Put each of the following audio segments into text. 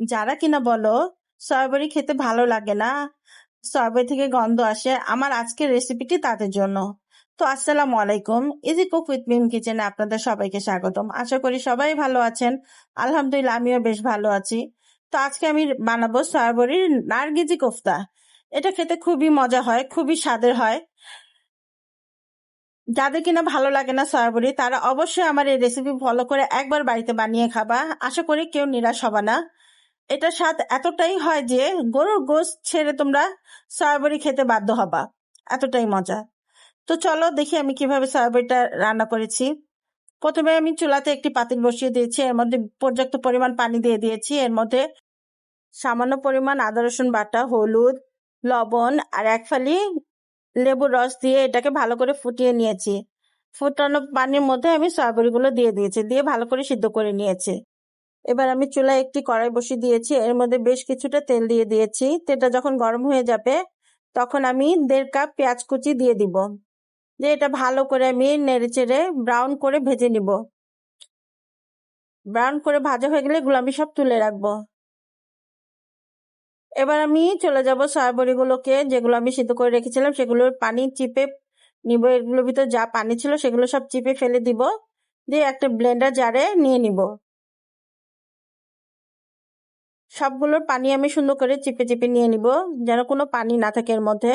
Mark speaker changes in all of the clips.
Speaker 1: যারা কিনা বলো সয়াবড়ি খেতে ভালো লাগে না। সয়াবড়ি থেকে গন্ধ আসে। আমার আজকের রেসিপিটি তাদের জন্য। তো আসসালামু আলাইকুম। ইজি কুক উইথ মিম কিচেনে আপনাদের সবাইকে স্বাগতম। আশা করি সবাই ভালো আছেন। আলহামদুলিল্লাহ, আমিও বেশ ভালো আছি। তো আজকে আমি বানাবো সয়াবড়ির নার্গিজি কোফতা। এটা খেতে খুবই মজা হয়, খুবই স্বাদের হয়। যাদের কিনা ভালো লাগে না সয়াবড়ি তারা অবশ্যই আমার এই রেসিপি ফলো করে একবার বাড়িতে বানিয়ে খাবা। আশা করি কেউ নিরাশ হবে না। এটা স্বাদ এতটাই হয় যে গরুর গোস ছেড়ে তোমরা সয়াবড়ি খেতে বাধ্য হবা। এতটাই মজা। তো চলো দেখি আমি কীভাবে সয়াবড়িটা রান্না করেছি। প্রথমে আমি চুলাতে একটি পাতিল বসিয়ে দিয়েছি। এর মধ্যে পর্যাপ্ত পরিমাণ পানি দিয়ে দিয়েছি। এর মধ্যে সামান্য পরিমাণ আদা, রসুন বাটা, হলুদ, লবণ আর এক ফালি লেবুর রস দিয়ে এটাকে ভালো করে ফুটিয়ে নিয়েছি। ফুটানো পানির মধ্যে আমি সয়াবড়িগুলো দিয়ে দিয়েছি। দিয়ে ভালো করে সিদ্ধ করে নিয়েছি। এবার আমি চুলায় একটি কড়াই বসিয়ে দিয়েছি। এর মধ্যে বেশ কিছুটা তেল দিয়ে দিয়েছি। তেলটা যখন গরম হয়ে যাবে, তখন আমি দেড় কাপ পেঁয়াজ কুচি দিয়ে দিব। যে এটা ভালো করে আমি নেড়ে চেড়ে ব্রাউন করে ভেজে নিব। ব্রাউন করে ভাজা হয়ে গেলে এগুলো আমি সব তুলে রাখব। এবার আমি চলে যাব সয়াবড়িগুলোকে যেগুলো আমি সিদ্ধ করে রেখেছিলাম, সেগুলোর পানি চিপে নিব। এগুলোর ভিতর যা পানি ছিল সেগুলো সব চিপে ফেলে দিব। দিয়ে একটা ব্লেন্ডার জারে নিয়ে নিব। সবগুলোর পানি আমি সুন্দর করে চিপে চিপে নিয়ে নিব, যেন কোনো পানি না থাকে এর মধ্যে।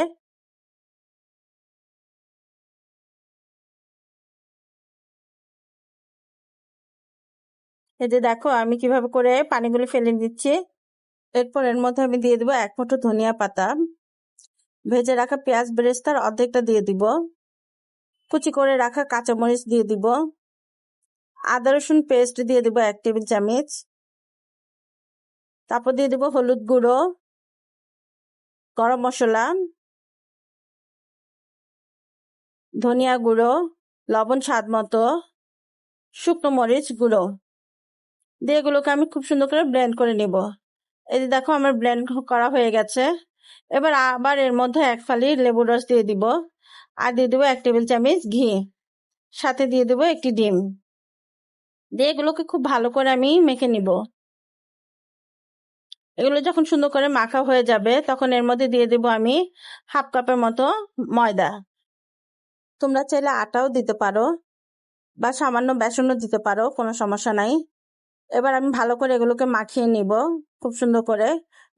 Speaker 1: এই যে দেখো, আমি কীভাবে করে পানিগুলো ফেলে দিচ্ছি। এরপর এর মধ্যে আমি দিয়ে দিব এক মুঠো ধনিয়া পাতা। ভেজে রাখা পেঁয়াজ বেরেস্তার অর্ধেকটা দিয়ে দিব। কুচি করে রাখা কাঁচামরিচ দিয়ে দিব। আদা রসুন পেস্ট দিয়ে দিব এক টেবিল চামচ। তারপর দিয়ে দেবো হলুদ গুঁড়ো, গরম মশলা, ধনিয়া গুঁড়ো, লবণ স্বাদ মতো, শুকনো মরিচ গুঁড়ো। দিয়ে এগুলোকে আমি খুব সুন্দর করে ব্লেন্ড করে নিব। এই যে দেখো আমার ব্লেন্ড করা হয়ে গেছে। এবার আবার এর মধ্যে এক ফালি লেবুর রস দিয়ে দিব। আর দিয়ে দেবো এক টেবিল চামচ ঘি। সাথে দিয়ে দেবো একটি ডিম। দিয়ে এগুলোকে খুব ভালো করে আমি মেখে নিব। এগুলো যখন সুন্দর করে মাখা হয়ে যাবে, তখন এর মধ্যে দিয়ে দেবো আমি হাফ কাপের মতো ময়দা। তোমরা চাইলে আটাও দিতে পারো বা সামান্য বেসনও দিতে পারো, কোনো সমস্যা নাই। এবার আমি ভালো করে এগুলোকে মাখিয়ে নিব খুব সুন্দর করে।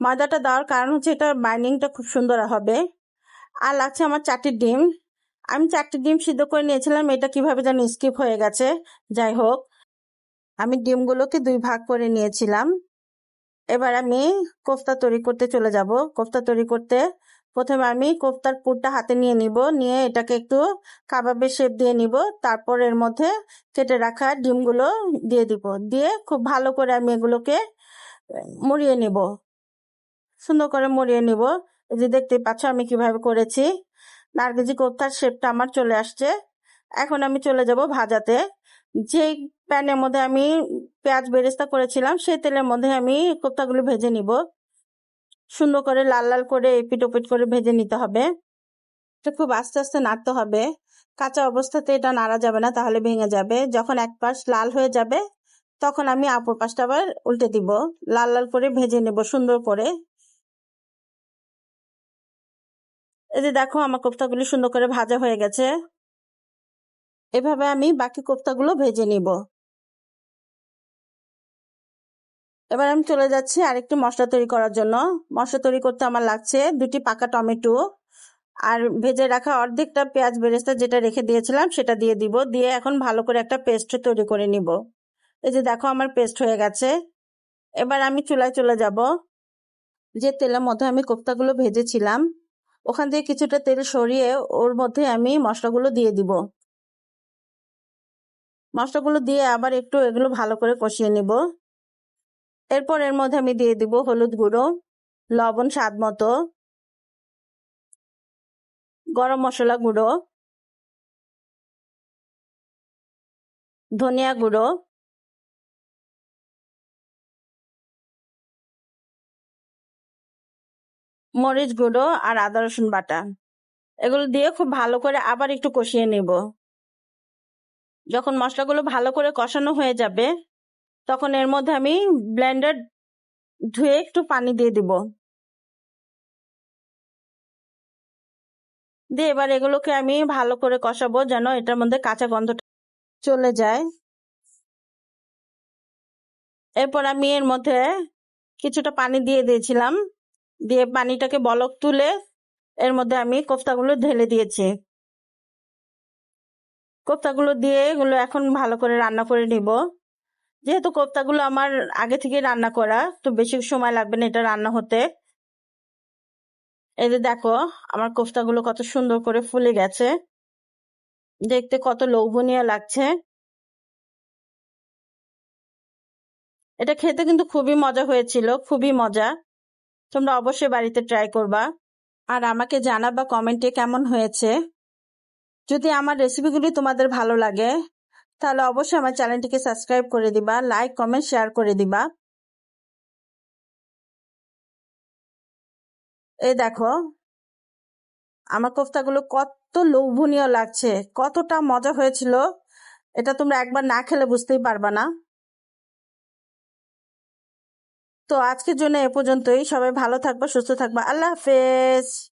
Speaker 1: ময়দাটা দেওয়ার কারণ হচ্ছে এটা বাইন্ডিংটা খুব সুন্দর হবে। আর লাগছে আমার চারটি ডিম। আমি চারটি ডিম সিদ্ধ করে নিয়েছিলাম, এটা কীভাবে যেন স্কিপ হয়ে গেছে, যাই হোক। আমি ডিমগুলোকে দুই ভাগ করে নিয়েছিলাম। এবার আমি কোফতা তৈরি করতে চলে যাব। কোফতা তৈরি করতে প্রথমে আমি কোফতার পুরটা হাতে নিয়ে নিব। নিয়ে এটাকে একটু কাবাবের শেপ দিয়ে নিব। তারপর এর মধ্যে কেটে রাখা ডিমগুলো দিয়ে দিব। দিয়ে খুব ভালো করে আমি এগুলোকে মরিয়ে নিব। সুন্দর করে মরিয়ে নিব। এই যে দেখতে পাচ্ছ আমি কীভাবে করেছি। নারগেজি কোফতার শেপটা আমার চলে আসছে। এখন আমি চলে যাব ভাজাতে। যে প্যানের মধ্যে আমি পেঁয়াজ বেরেস্তা করেছিলাম, সেই তেলের মধ্যে আমি কোফতাগুলো ভেজে নিব। সুন্দর করে লাল লাল করে এপিট ওপিট করে ভেজে নিতে হবে। এটা খুব আস্তে আস্তে নাড়তে হবে। কাঁচা অবস্থাতে এটা নাড়া যাবে না, তাহলে ভেঙে যাবে। যখন এক পাশ লাল হয়ে যাবে, তখন আমি অপর পাশটা আবার উল্টে দিব। লাল লাল করে ভেজে নেব সুন্দর করে। এই যে দেখো, আমার কোফতাগুলি সুন্দর করে ভাজা হয়ে গেছে। এভাবে আমি বাকি কোফতাগুলো ভেজে নিব। এবার আমি চলে যাচ্ছি আরেকটু মশলা তৈরি করার জন্য। মশলা তৈরি করতে আমার লাগছে দুটি পাকা টমেটো আর ভেজে রাখা অর্ধেকটা পেঁয়াজ বেরেস্তা যেটা রেখে দিয়েছিলাম সেটা দিয়ে দিব। দিয়ে এখন ভালো করে একটা পেস্ট তৈরি করে নিব। এই যে দেখো আমার পেস্ট হয়ে গেছে। এবার আমি চুলায় চলে যাব। যে তেলের মধ্যে আমি কোপ্তাগুলো ভেজেছিলাম, ওখান থেকে কিছুটা তেল সরিয়ে ওর মধ্যে আমি মশলাগুলো দিয়ে দিব। মশলাগুলো দিয়ে আবার একটু এগুলো ভালো করে কষিয়ে নিব। এরপর এর মধ্যে আমি দিয়ে দিব হলুদ গুঁড়ো, লবণ স্বাদ মতো, গরম মশলা গুঁড়ো, ধনিয়া গুঁড়ো, মরিচ গুঁড়ো আর আদা রসুন বাটা। এগুলো দিয়ে খুব ভালো করে আবার একটু কষিয়ে নেব। যখন মশলাগুলো ভালো করে কষানো হয়ে যাবে, তখন এর মধ্যে আমি ব্লেন্ডার ধুয়ে একটু পানি দিয়ে দিব। দিয়ে এবার এগুলোকে আমি ভালো করে কষাবো যেন এটার মধ্যে কাঁচা গন্ধটা চলে যায়। এরপর আমি এর মধ্যে কিছুটা পানি দিয়ে দিয়েছিলাম। দিয়ে পানিটাকে বলক তুলে এর মধ্যে আমি কোফতাগুলো ঢেলে দিয়েছি। কোফতাগুলো দিয়ে এগুলো এখন ভালো করে রান্না করে নিব। যেহেতু কোফতাগুলো আমার আগে থেকে রান্না করা, তো বেশি সময় লাগবে না এটা রান্না হতে। এই যে দেখো, আমার কোফতাগুলো কত সুন্দর করে ফুলে গেছে। দেখতে কত লোভনীয় লাগছে। এটা খেতে কিন্তু খুবই মজা হয়েছিল, খুবই মজা। তোমরা অবশ্যই বাড়িতে ট্রাই করবা। আর আমাকে জানাবা কমেন্টে কেমন হয়েছে। যদি আমার রেসিপিগুলি তোমাদের ভালো লাগে, তাহলে অবশ্যই আমার চ্যানেলটিকে সাবস্ক্রাইব করে দিবা লাইক কমেন্ট শেয়ার করে দিবা। এই দেখো, আমার কোফতাগুলো কত লোভনীয় লাগছে, কতটা মজা হয়েছিল, এটা তোমরা একবার না খেলে বুঝতেই পারবা না। তো আজকের জন্য এ পর্যন্তই, সবাই ভালো থাকবা, সুস্থ থাকবা, আল্লাহ হাফেজ।